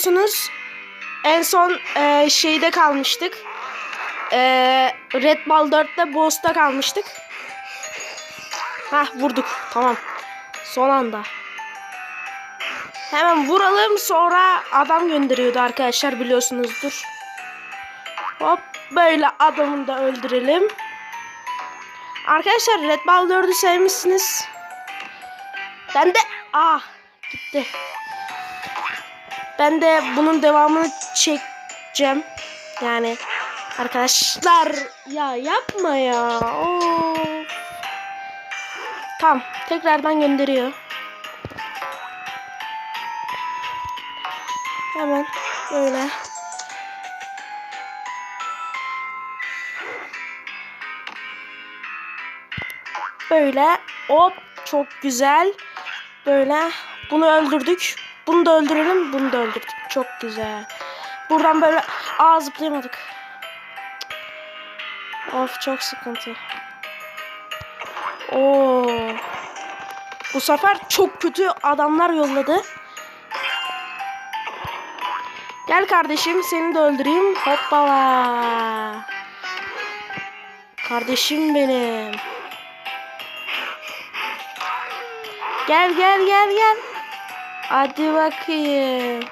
biliyorsunuz en son e, şeyde kalmıştık. E, Red Ball 4'te Boss'ta kalmıştık. Hah vurduk. Tamam. Son anda. Hemen vuralım sonra adam gönderiyordu arkadaşlar biliyorsunuzdur. Hop böyle adamı da öldürelim. Arkadaşlar Red Ball 4'ü sevmişsiniz. Ben de ah gitti. Ben de bunun devamını çekeceğim. Yani arkadaşlar ya yapma ya. Of. Tamam tekrardan gönderiyor. Hemen böyle. Böyle hop çok güzel. Böyle bunu öldürdük. Bunu da öldürelim. Bunu da öldürdük. Çok güzel. Buradan böyle aa zıplayamadık. Of çok sıkıntı. Oo. Bu sefer çok kötü adamlar yolladı. Gel kardeşim seni de öldüreyim. Hoppala. Kardeşim benim. Gel gel gel gel. Hadi bakayım.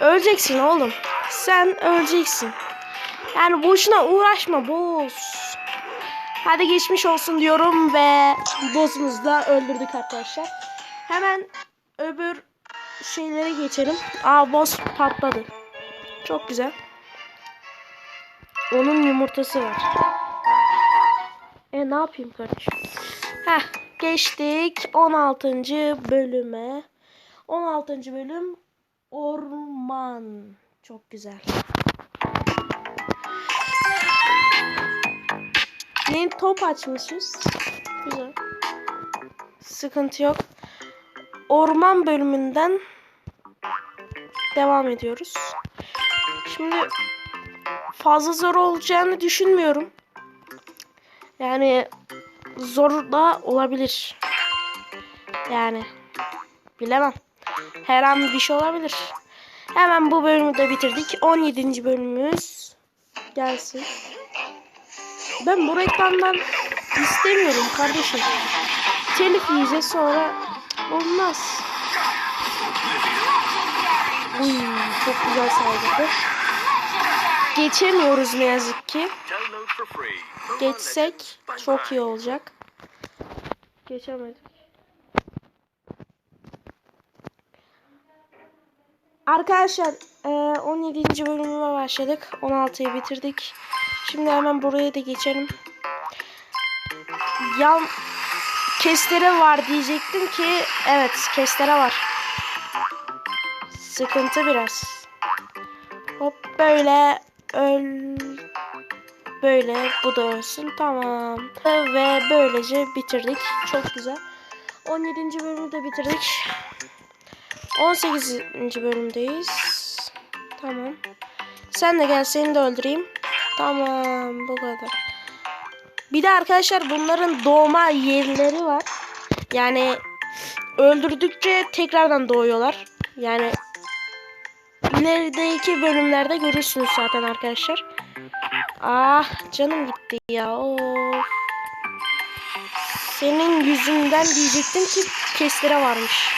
Öleceksin oğlum. Sen öleceksin. Yani boşuna uğraşma boss. Hadi geçmiş olsun diyorum ve boss'umuzu da öldürdük arkadaşlar. Hemen öbür şeylere geçelim. Aa boss patladı. Çok güzel. Onun yumurtası var. E ne yapayım kardeşim? Heh geçtik 16. bölüme. 16. bölüm orman. Çok güzel. Yeni top açmışız. Güzel. Sıkıntı yok. Orman bölümünden devam ediyoruz. Şimdi fazla zor olacağını düşünmüyorum. Yani zor da olabilir. Yani bilemem. Her an bir şey olabilir. Hemen bu bölümü de bitirdik. 17. bölümümüz gelsin. Ben bu reklamdan istemiyorum kardeşim. Telif yiyeceğiz sonra olmaz. Uy, çok güzel saldırdı. Geçemiyoruz ne yazık ki. Geçsek çok iyi olacak. Geçemedik. Arkadaşlar e, 17. bölümüme başladık. 16'yı bitirdik. Şimdi hemen buraya da geçelim. Yan kestere var diyecektim ki evet kestere var. Sıkıntı biraz. Hop böyle öl Böyle bu da olsun. Tamam. Ve böylece bitirdik. Çok güzel. 17. bölümü de bitirdik. 18. bölümdeyiz. Tamam. Sen de gel seni de öldüreyim. Tamam bu kadar. Bir de arkadaşlar bunların doğma yerleri var. Yani öldürdükçe tekrardan doğuyorlar. Yani ilerideki bölümlerde görürsünüz zaten arkadaşlar. Ah canım gitti ya. Of. Senin yüzünden diyecektim ki kestere varmış.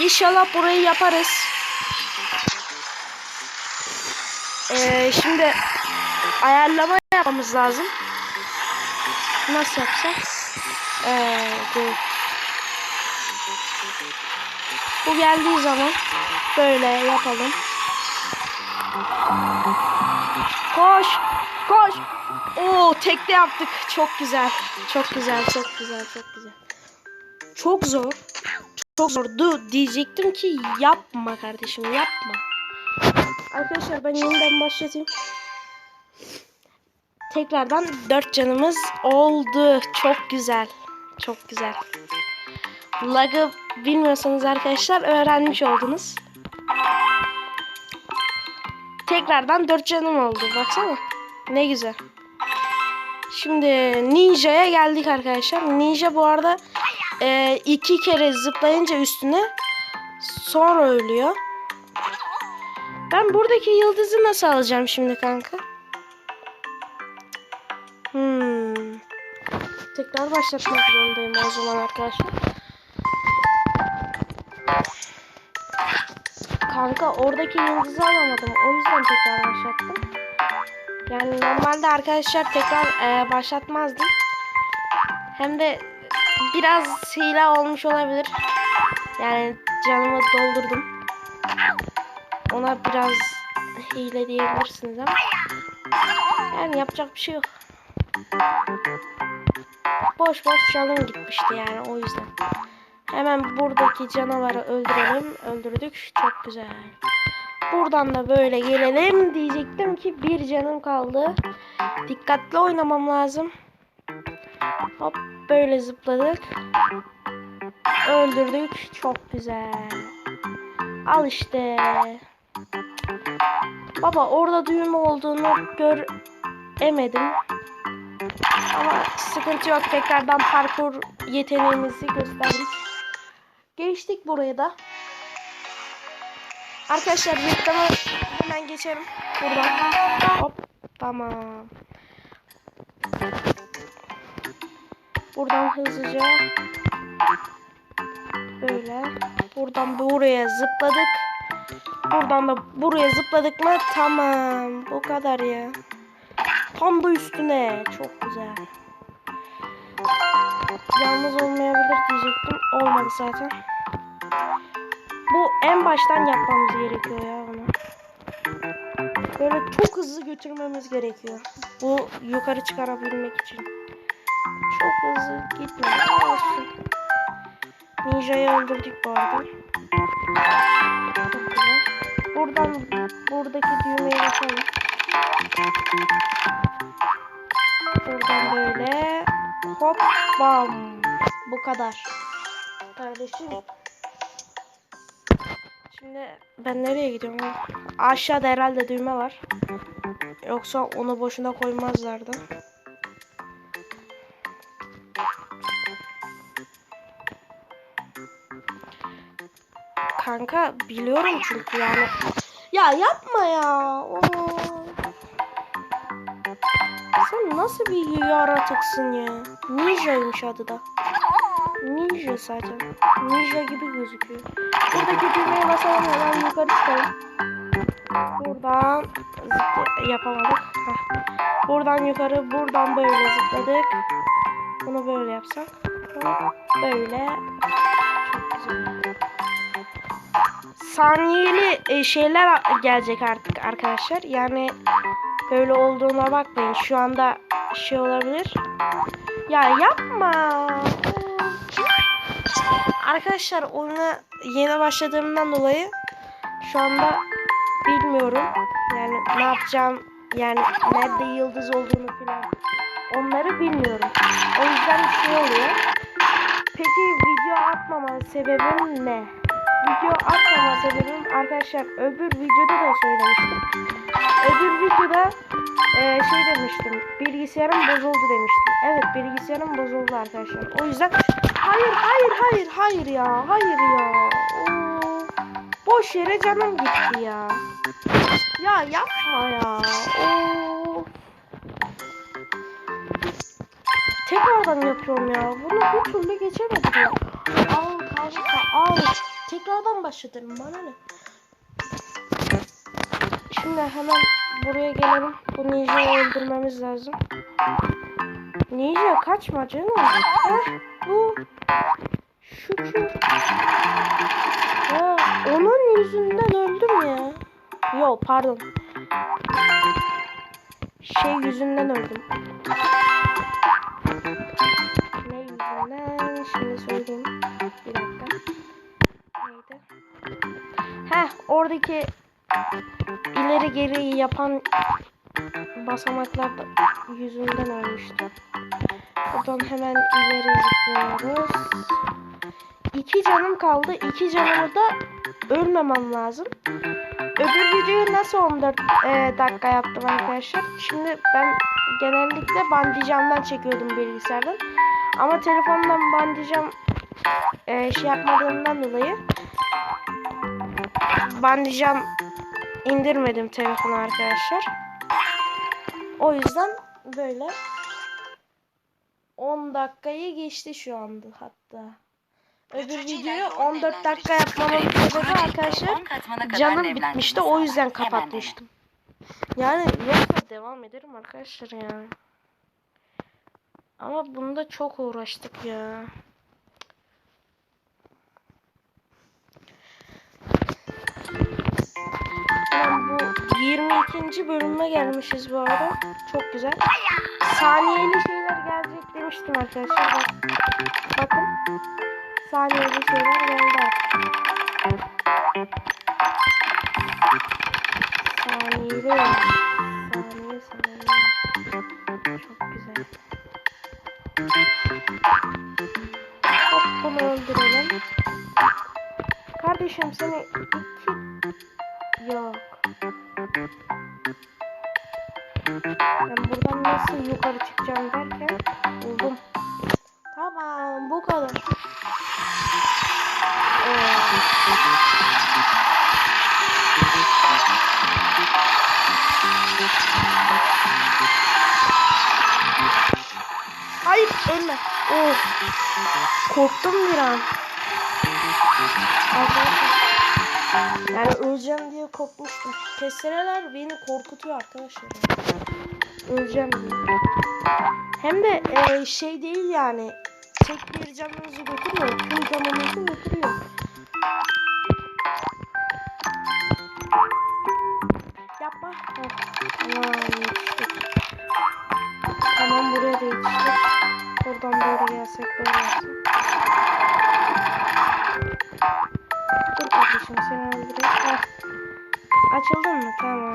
İnşallah burayı yaparız. Ee, şimdi ayarlama yapmamız lazım. Nasıl yapacağız? Ee, dur. Bu geldiği zaman böyle yapalım. Koş. Koş. Oo tekte yaptık. Çok güzel. Çok güzel. Çok güzel. Çok güzel. Çok zor. Çok zordu diyecektim ki yapma kardeşim yapma. Arkadaşlar ben yeniden başlatayım. Tekrardan 4 canımız oldu. Çok güzel. Çok güzel. Lag'ı bilmiyorsanız arkadaşlar öğrenmiş oldunuz. Tekrardan 4 canım oldu. Baksana. Ne güzel. Şimdi Ninja'ya geldik arkadaşlar. Ninja bu arada e, iki kere zıplayınca üstüne sonra ölüyor. Ben buradaki yıldızı nasıl alacağım şimdi kanka? Hmm. Tekrar başlatmak zorundayım o zaman arkadaşlar. Kanka oradaki yıldızı alamadım. O yüzden tekrar başlattım. Yani normalde arkadaşlar tekrar e, başlatmazdım. Hem de biraz hile olmuş olabilir. Yani canımı doldurdum. Ona biraz hile diyebilirsiniz ama. Yani yapacak bir şey yok. Boş boş canım gitmişti yani o yüzden. Hemen buradaki canavarı öldürelim. Öldürdük. Çok güzel. Buradan da böyle gelelim. Diyecektim ki bir canım kaldı. Dikkatli oynamam lazım. Hop böyle zıpladık. Öldürdük. Çok güzel. Al işte. Baba orada düğüm olduğunu göremedim. Ama sıkıntı yok. Tekrardan parkur yeteneğimizi gösterdik. Geçtik buraya da. Arkadaşlar reklama hemen geçelim. Buradan. Hop. Tamam. Buradan hızlıca böyle buradan buraya zıpladık. Buradan da buraya zıpladık mı? Tamam. Bu kadar ya. Tam da üstüne. Çok güzel. Yalnız olmayabilir diyecektim. Olmadı zaten. Bu en baştan yapmamız gerekiyor ya bunu. Böyle çok hızlı götürmemiz gerekiyor. Bu yukarı çıkarabilmek için. Çok hızlı gitme. Olsun. Ninja'yı öldürdük bu arada. Buradan buradaki düğmeye basalım. Buradan böyle hop bam. Bu kadar. Kardeşim. Şimdi ben nereye gidiyorum? Aşağıda herhalde düğme var. Yoksa onu boşuna koymazlardı. Kanka biliyorum çünkü yani. Ya yapma ya. Oo. Sen nasıl bir yaratıksın ya? Ninja'ymış adı da. Ninja zaten. Ninja gibi gözüküyor. Buradaki düğmeye basalım hemen yukarı çıkalım. Buradan yapamadık. Heh. Buradan yukarı, buradan böyle zıpladık. Bunu böyle yapsak. Böyle. Saniyeli e, şeyler gelecek artık arkadaşlar. Yani böyle olduğuna bakmayın. Şu anda şey olabilir. Ya yapma. Arkadaşlar oyuna yeni başladığımdan dolayı şu anda bilmiyorum. Yani ne yapacağım yani nerede yıldız olduğunu falan onları bilmiyorum. O yüzden şey oluyor. Peki video atmama sebebim ne? Video atmama sebebim arkadaşlar öbür videoda da söylemiştim. Öbür videoda e, şey demiştim. Bilgisayarım bozuldu demiştim. Evet bilgisayarım bozuldu arkadaşlar. O yüzden hayır hayır hayır hayır ya. Hayır ya. Oo. Boş yere canım gitti ya. Ya yapma ya. Oo. Tekrardan yapıyorum ya. Bunu bir türlü geçemedim ya. Al kanka al. Tekrardan başladım. Bana ne? Şimdi hemen buraya gelelim. Bu ninja'yı öldürmemiz lazım. Ninja kaçma canım. Heh, bu. Şükür. Ya onun yüzünden öldüm ya. Yo pardon. Şey yüzünden öldüm. Ne yüzünden? Şimdi söyleyeyim. Neydi? Heh oradaki ileri geri yapan basamaklar da yüzünden ölmüştüm. Buradan hemen ileri zıplıyoruz. İki canım kaldı. İki canımı da ölmemem lazım. Öbür videoyu nasıl 14 e, dakika yaptım arkadaşlar. Şimdi ben genellikle bandicamdan çekiyordum bilgisayardan. Ama telefondan bandicam e, şey yapmadığımdan dolayı bandicam indirmedim telefonu arkadaşlar. O yüzden böyle 10 dakikayı geçti şu anda hatta. Öbür videoyu 14 dakika yapmamın sebebi arkadaşlar canım bitmişti o yüzden kapatmıştım. Yani yoksa devam ederim arkadaşlar yani. Ama bunda çok uğraştık ya. Bu 22. bölüme gelmişiz bu arada. Çok güzel. Saniyeli şeyler gelecek demiştim arkadaşlar. Bak, bakın. Saniyeli şeyler geldi. Saniyeli. Saniye saniye. Çok güzel. Hop bunu öldürelim. Kardeşim seni iki... Yok. Yukarı çıkacağım derken buldum. Tamam bu kadar. Oo. Hayır ölme. Of. Korktum bir an. Yani öleceğim diye korkmuştum. Testereler beni korkutuyor arkadaşlar. Öleceğim. Hem de e, şey değil yani. Tek bir canınızı götürüyor. Tüm canınızı götürüyor. Yapma. Tamam yetiştik. Tamam buraya da yetiştik. Buradan böyle gelsek böyle gelsek. Dur kardeşim seni öldüreyim. Heh. Açıldın mı? Tamam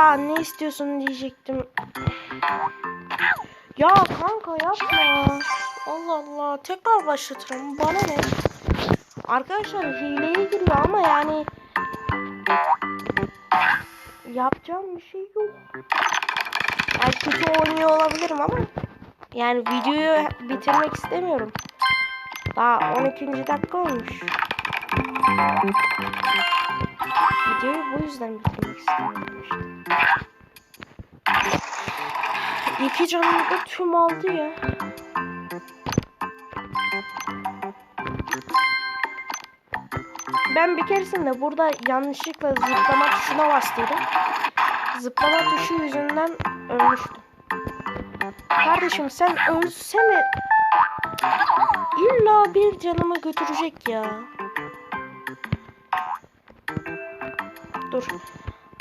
Daha ne istiyorsun diyecektim. Ya kanka yapma. Allah Allah. Tekrar başlatırım. Bana ne? Arkadaşlar hileye giriyor ama yani yapacağım bir şey yok. Yani kötü oynuyor olabilirim ama yani videoyu bitirmek istemiyorum. Daha 12. dakika olmuş. Videoyu bu yüzden bitirmek istemiyorum işte. İki canını da tüm aldı ya. Ben bir keresinde burada yanlışlıkla zıplama tuşuna bastıydım. Zıplama tuşu yüzünden ölmüştüm. Kardeşim sen ölsene. İlla bir canımı götürecek ya. Dur.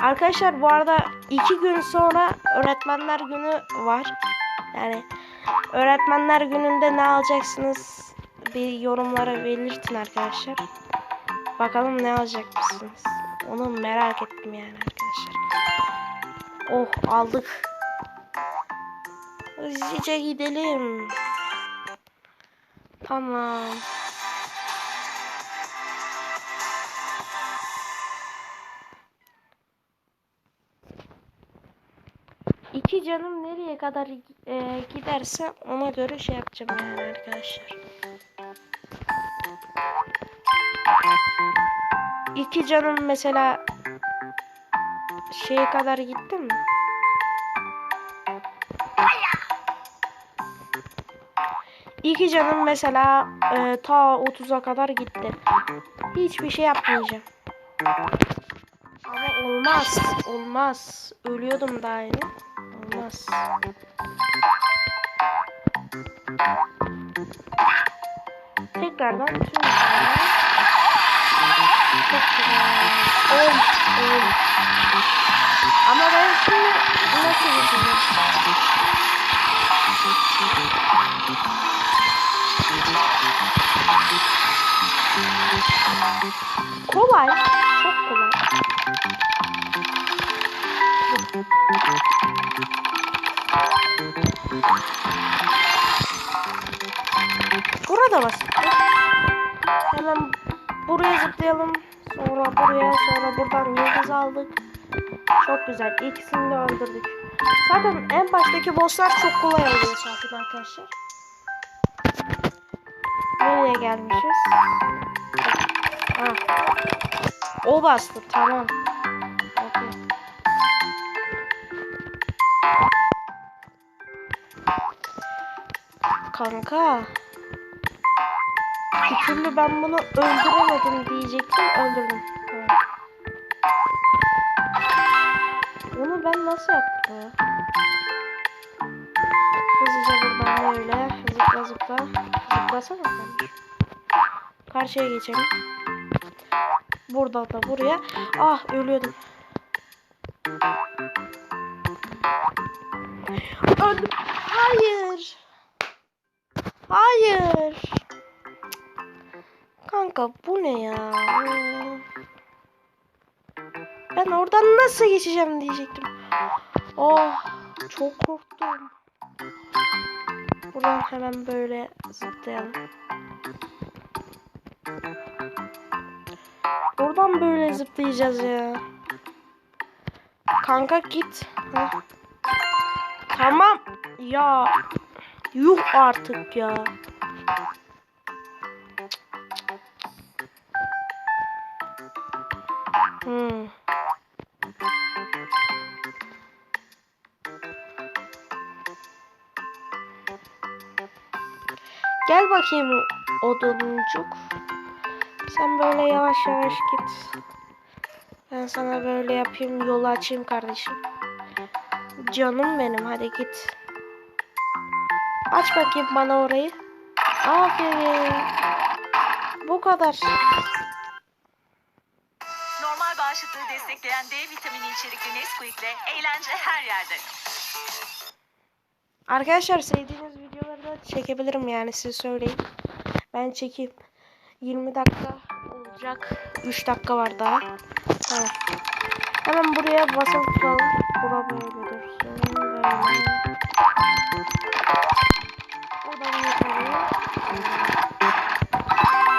Arkadaşlar bu arada iki gün sonra öğretmenler günü var. Yani öğretmenler gününde ne alacaksınız bir yorumlara belirtin arkadaşlar. Bakalım ne alacak mısınız? Onu merak ettim yani arkadaşlar. Oh aldık. Hızlıca gidelim. Tamam. Canım nereye kadar e, giderse ona göre şey yapacağım yani arkadaşlar. İki canım mesela şeye kadar gitti mi? İki canım mesela e, ta 30'a kadar gitti. Hiçbir şey yapmayacağım. Ama olmaz. Olmaz. Ölüyordum daha yeni. Olmaz. Tekrardan tüm Çok güzel. Oy. Ama ben şimdi nasıl yapacağım? Kolay. Çok kolay. Burada basit. Hemen buraya zıplayalım. Sonra buraya, sonra buradan yıldız aldık. Çok güzel. İkisini de öldürdük. Zaten en baştaki bosslar çok kolay oluyor zaten arkadaşlar. Nereye gelmişiz? Ha. O bastı. Tamam. Okey. Kanka. Türlü ben bunu öldüremedim diyecektim. Öldürdüm. Tamam. Bunu ben nasıl yaptım ya? Hızlıca buradan böyle zıpla zıpla. Zıplasana sen. Karşıya geçelim. Buradan da buraya. Ah ölüyordum. Öldüm. Hayır. Hayır. Kanka bu ne ya? Ben oradan nasıl geçeceğim diyecektim. Oh çok korktum. Buradan hemen böyle zıplayalım. Buradan böyle zıplayacağız ya. Kanka git. Heh. Tamam. Ya. Yuh artık ya. Gel bakayım oduncuk. Sen böyle yavaş yavaş git. Ben sana böyle yapayım yolu açayım kardeşim. Canım benim hadi git. Aç bakayım bana orayı. Aferin. Bu kadar. Bağışıklığı destekleyen D vitamini içerikli Nesquik'le eğlence her yerde. Arkadaşlar sevdiğiniz videoları da çekebilirim yani size söyleyeyim. Ben çekeyim. 20 dakika olacak. 3 dakika var daha. Tamam. Hemen buraya basılı tutalım. Bura böyle dursun. Böyle. Buradan.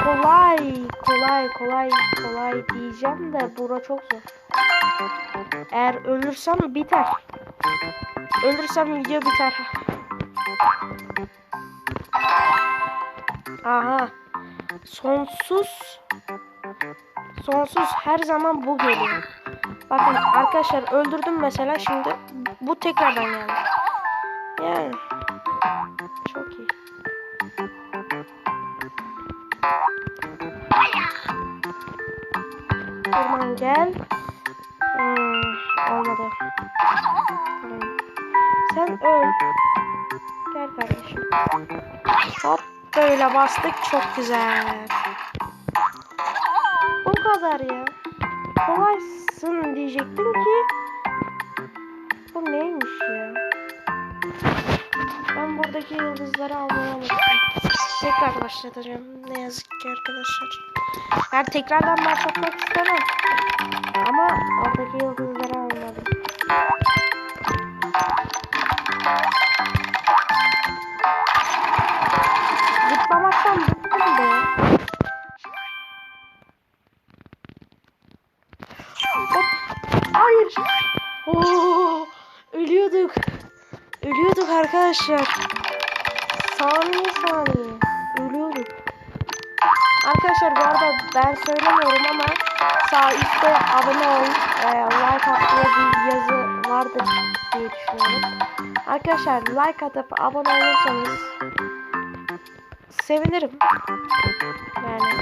Kolay, kolay, kolay, kolay diyeceğim de bura çok zor. Eğer ölürsem biter. Ölürsem video biter. Aha. Sonsuz. Sonsuz her zaman bu geliyor. Bakın arkadaşlar öldürdüm mesela şimdi bu tekrardan geldi. Yani gel. Olmadı. Sen öl. Gel kardeşim. Hop böyle bastık çok güzel. Bu kadar ya. Kolaysın diyecektim ki. Bu neymiş ya? Ben buradaki yıldızları almaya. Tekrar başlatacağım. Ne yazık ki arkadaşlar. Ben tekrardan başlatmak istemem. Ama oradaki yıldızları almadım. Zıplamaktan bıktım be. Hop. Hayır. Oo, ölüyorduk. Ölüyorduk arkadaşlar. Saniye saniye. Arkadaşlar bu arada ben söylemiyorum ama sağ üstte abone ol, e, like at diye bir yazı vardır diye düşünüyorum. Arkadaşlar like atıp abone olursanız sevinirim. Yani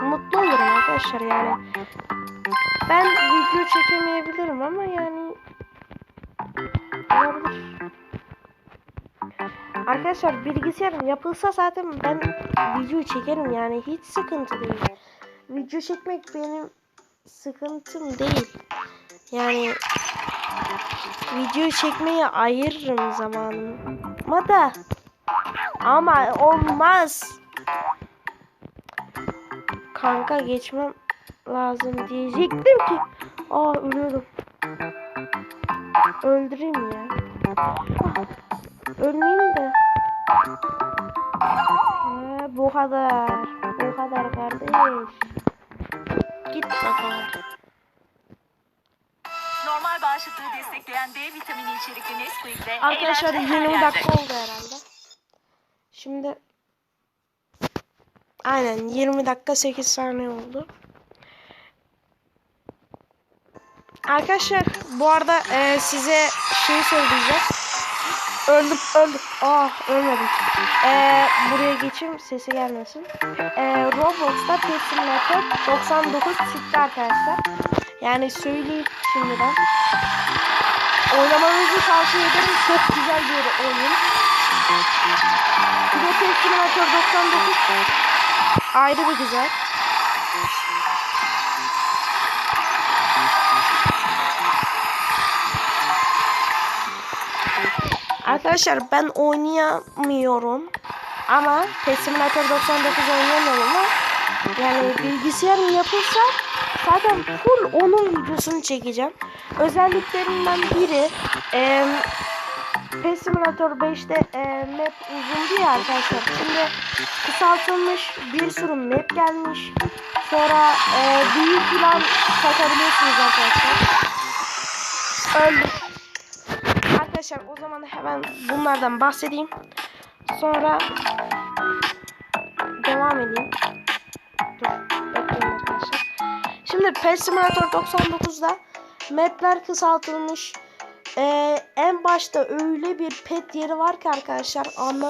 mutlu olurum arkadaşlar yani. Ben video çekemeyebilirim ama yani olabilir. Arkadaşlar bilgisayarım yapılsa zaten ben video çekerim yani hiç sıkıntı değil. Video çekmek benim sıkıntım değil. Yani video çekmeye ayırırım zamanımı da ama olmaz. Kanka geçmem lazım diyecektim ki. Aa ölüyorum. Öldüreyim ya. Ah, Ölmeyeyim de. Ha, bu kadar. Bu kadar kardeş. Git bakalım. Normal bağışıklığı destekleyen D vitamini içerikli Nesquik ile Arkadaşlar eğlence her 20 yerde. dakika oldu herhalde. Şimdi Aynen 20 dakika 8 saniye oldu. Arkadaşlar bu arada e, size şeyi söyleyeceğim. Öldüm öldüm. Ah ölmedim. E, buraya geçeyim sesi gelmesin. E, Roblox'ta Pet Simulator 99 çıktı arkadaşlar. Yani söyleyeyim şimdiden. Oynamanızı tavsiye ederim. Çok güzel bir oyun. Bir de Pet Simulator 99 ayrı bir güzel. Arkadaşlar ben oynayamıyorum. Ama Pet Simulator 99 oynayamıyorum ama yani bilgisayar mı yapılsa zaten full onun videosunu çekeceğim. Özelliklerinden biri eee Pet Simulator 5'te e, map uzundu ya arkadaşlar. Şimdi kısaltılmış bir sürü map gelmiş. Sonra e, büyük falan takabiliyorsunuz arkadaşlar. Öldüm. Arkadaşlar o zaman hemen bunlardan bahsedeyim. Sonra devam edeyim. Dur bekleyin arkadaşlar. Şimdi Pet Simulator 99'da mapler kısaltılmış. Ee, en başta öyle bir pet yeri var ki arkadaşlar anlat